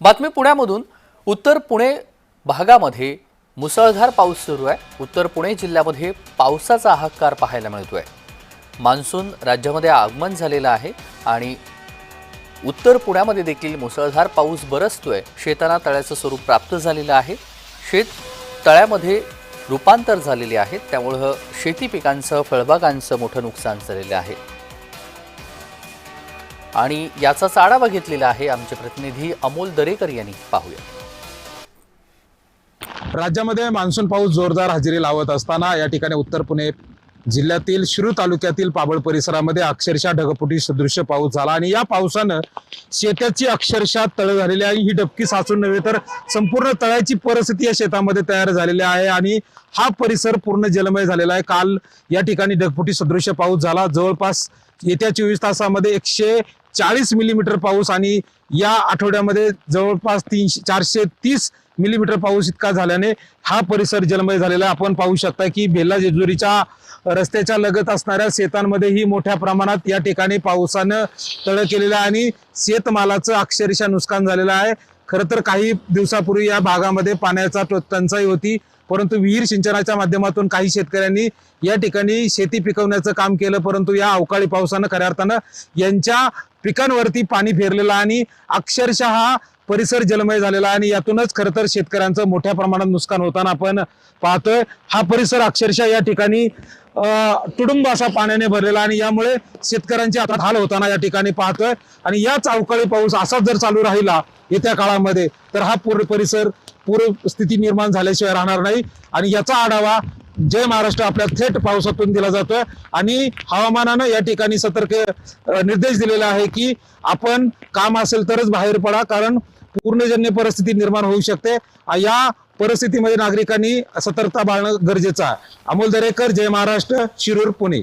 बातमी पुण्यामधून. उत्तर पुणे भागामध्ये मुसळधार पाऊस सुरू आहे. उत्तर पुणे जिल्ह्यामध्ये पावसाचा हाहाकार पाहायला मिळतोय. मान्सून राज्यामध्ये आगमन झालेलं आहे आणि उत्तर पुण्यामध्ये देखील मुसळधार पाऊस बरसतोय. शेतांना तळ्याचं स्वरूप प्राप्त झालेलं आहे. शेत तळ्यामध्ये रूपांतर झालेले आहे. त्यामुळं शेती पिकांचं फळबागांचं मोठं नुकसान झालेलं आहे. आणि याचाच आढावा घेतलेला आहे आमचे प्रतिनिधी अमोल दरेकर यांनी. पाहूया. राज्यामध्ये मान्सून पाऊस जोरदार हजेरी लावत असताना या ठिकाणी उत्तर पुणे जिल्ह्यातील शिरू तालुक्यातील पाबळ परिसरामध्ये अक्षरशः ढगफुटी सदृश्य पाऊस झाला आणि या पावसानं शेताची अक्षरशः तळ झालेली आहे. ही डबकी साचून नव्हे तर संपूर्ण तळ्याची परिस्थिती या शेतामध्ये तयार झालेली आहे आणि हा परिसर पूर्ण जलमय झालेला आहे. काल या ठिकाणी ढगफुटी सदृश्य पाऊस झाला. जवळपास येत्या चोवीस तासामध्ये एकशे चाळीस मिलीमीटर पाऊस आणि या आठवड्यामध्ये जवळपास तीनशे चारशे तीस मिलीमीटर पाऊस इतका झाल्याने हा परिसर जलमय झालेला आहे. आपण पाहू शकता की बेल्ला जेजुरीच्या रस्त्याच्या लगत असणाऱ्या शेतांमध्येही मोठ्या प्रमाणात या ठिकाणी पावसानं तळ केलेलं आहे आणि शेतमालाचं अक्षरशः नुकसान झालेलं आहे खरं तर काही दिवसापूर्वी या भागामध्ये पाण्याचा टंचाई होती परंतु विहीर सिंचनाच्या माध्यमातून काही शेतकऱ्यांनी या ठिकाणी शेती पिकवण्याचं काम केलं परंतु या अवकाळी पावसानं खऱ्या अर्थानं यांच्या पिकांवरती पाणी फेरलेलं आणि अक्षरशः परिसर जलमय झालेला आहे आणि यातूनच खरं तर शेतकऱ्यांचं मोठ्या प्रमाणात नुकसान होताना आपण पाहतोय. हा परिसर अक्षरशः या ठिकाणी तुडुंब असा पाण्याने भरलेला आणि यामुळे शेतकऱ्यांचे आता हाल होताना या ठिकाणी पाहतोय. आणि याच अवकाळी पाऊस असाच जर चालू राहिला येत्या काळामध्ये तर हा पूर्ण परिसर पूर्व स्थिती निर्माण झाल्याशिवाय राहणार नाही. आणि याचा आढावा जय महाराष्ट्र आपल्या थेट पावसातून दिला जातोय. आणि हवामानानं या ठिकाणी सतर्क निर्देश दिलेला आहे की आपण काम असेल तरच बाहेर पडा कारण पूर्णजन्य परिस्थिती निर्माण होऊ शकते. या परिस्थितीमध्ये नागरिकांनी सतर्कता बाळणं गरजेचं आहे. अमोल दरेकर जय महाराष्ट्र शिरूर पुणे.